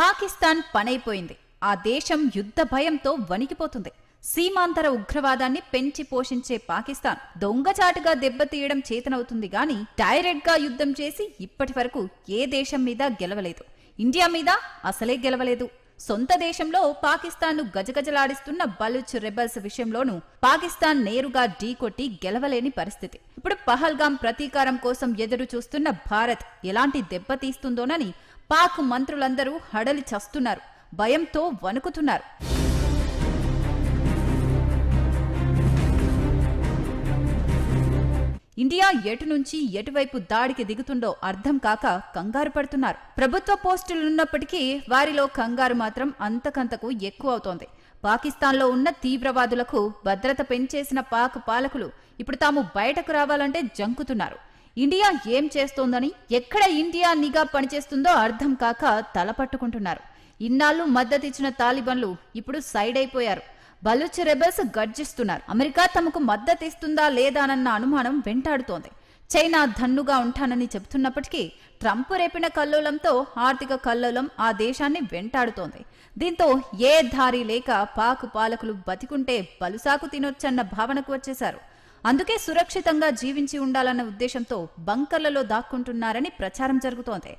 పాకిస్తాన్ పనైపోయింది. ఆ దేశం యుద్ధ భయంతో వణికిపోతుంది. సీమాంతర ఉగ్రవాదాన్ని పెంచి పోషించే పాకిస్తాన్ దొంగచాటుగా దెబ్బతీయడం చేతనవుతుంది గాని డైరెక్ట్గా యుద్ధం చేసి ఇప్పటి వరకు ఏ దేశం మీద గెలవలేదు. ఇండియా మీద అసలే గెలవలేదు. సొంత దేశంలో పాకిస్తాన్ను గజగజలాడిస్తున్న బలుచ్ రెబల్స్ విషయంలోనూ పాకిస్తాన్ నేరుగా ఢీకొట్టి గెలవలేని పరిస్థితి. ఇప్పుడు పహల్గాం ప్రతీకారం కోసం ఎదురు చూస్తున్న భారత్ ఎలాంటి దెబ్బతీస్తుందోనని పాక్ మంత్రులందరూ హడలి చస్తున్నారు. భయంతో వణుకుతున్నారు. ఇండియా ఎటు నుంచి ఎటువైపు దాడికి దిగుతుండో అర్థం కాక కంగారు పడుతున్నారు. ప్రభుత్వ పోస్టులున్నప్పటికీ వారిలో కంగారు మాత్రం అంతకంతకు ఎక్కువ అవుతోంది. పాకిస్తాన్లో ఉన్న తీవ్రవాదులకు భద్రత పెంచేసిన పాక్ పాలకులు ఇప్పుడు తాము బయటకు రావాలంటే జంకుతున్నారు. ఇండియా ఏం చేస్తోందని ఎక్కడ ఇండియా నిఘా పనిచేస్తుందో అర్థం కాక తలపట్టుకుంటున్నారు ఇన్నాళ్ళు మద్దతిచ్చిన తాలిబన్లు ఇప్పుడు సైడ్ అయిపోయారు బలూచ్ రెబల్స్ గర్జిస్తున్నారు. అమెరికా తమకు మద్దతిస్తుందా లేదానన్న అనుమానం వెంటాడుతోంది. చైనా ధన్నుగా ఉంటానని చెబుతున్నప్పటికీ ట్రంప్ రేపిన కల్లోలంతో ఆర్థిక కల్లోలం ఆ దేశాన్ని వెంటాడుతోంది. దీంతో ఏ దారి లేక పాక్ పాలకులు బతికుంటే బలుసాకు తినొచ్చన్న భావనకు వచ్చేశారు. అందుకే సురక్షితంగా జీవించి ఉండాలన్న ఉద్దేశంతో బంకర్లలో దాక్కుంటున్నారని ప్రచారం జరుగుతోంది.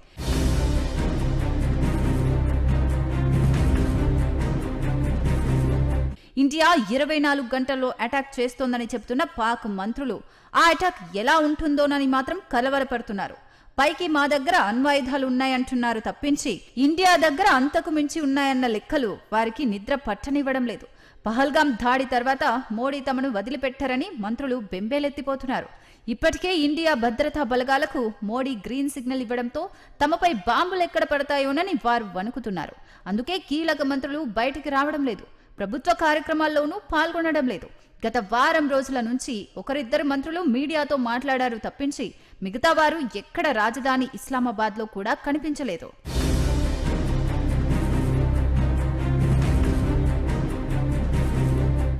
ఇండియా ఇరవై నాలుగు గంటల్లో అటాక్ చేస్తోందని చెబుతున్న పాక్ మంత్రులు. ఆ అటాక్ ఎలా ఉంటుందోనని మాత్రం కలవరపడుతున్నారు. పైకి మా దగ్గర అణ్వాయుధాలు ఉన్నాయంటున్నారు తప్పించి ఇండియా దగ్గర అంతకు మించి ఉన్నాయన్న లెక్కలు వారికి నిద్ర పట్టనివ్వడం లేదు. పహల్గాం దాడి తర్వాత మోడీ తమను వదిలిపెట్టారని మంత్రులు బెంబేలెత్తిపోతున్నారు. ఇప్పటికే ఇండియా భద్రతా బలగాలకు మోడీ గ్రీన్ సిగ్నల్ ఇవ్వడంతో తమపై బాంబులు ఎక్కడ పడతాయోనని వారు వణుకుతున్నారు. అందుకే కీలక మంత్రులు బయటికి రావడం లేదు. ప్రభుత్వ కార్యక్రమాల్లోనూ పాల్గొనడం లేదు. గత వారం రోజుల నుంచి ఒకరిద్దరు మంత్రులు మీడియాతో మాట్లాడారు తప్పించి మిగతా వారు ఎక్కడ రాజధాని ఇస్లామాబాద్లో కూడా కనిపించలేదు.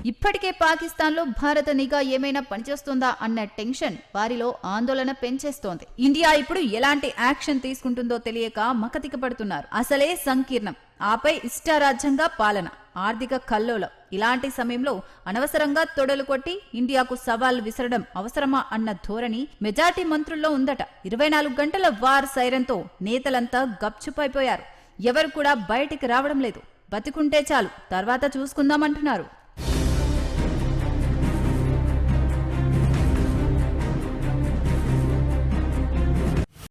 ఇప్పటికే పాకిస్తాన్లో భారత నిఘా ఏమైనా పనిచేస్తుందా అన్న టెన్షన్ వారిలో ఆందోళన పెంచేస్తోంది. ఇండియా ఇప్పుడు ఎలాంటి యాక్షన్ తీసుకుంటుందో తెలియక మకతిక పడుతున్నారు అసలే సంకీర్ణం. ఆపై ఇష్టారాజ్యంగా పాలన. ఆర్థిక కల్లోలం. ఇలాంటి సమయంలో అనవసరంగా తొడలు కొట్టి ఇండియాకు సవాల్ విసరడం అవసరమా అన్న ధోరణి మెజార్టీ మంత్రుల్లో ఉందట. ఇరవై నాలుగు గంటల వార్ సైరంతో నేతలంతా గప్చుపైపోయారు. ఎవరు కూడా బయటికి రావడం లేదు. బతికుంటే చాలు. తర్వాత చూసుకుందామంటున్నారు.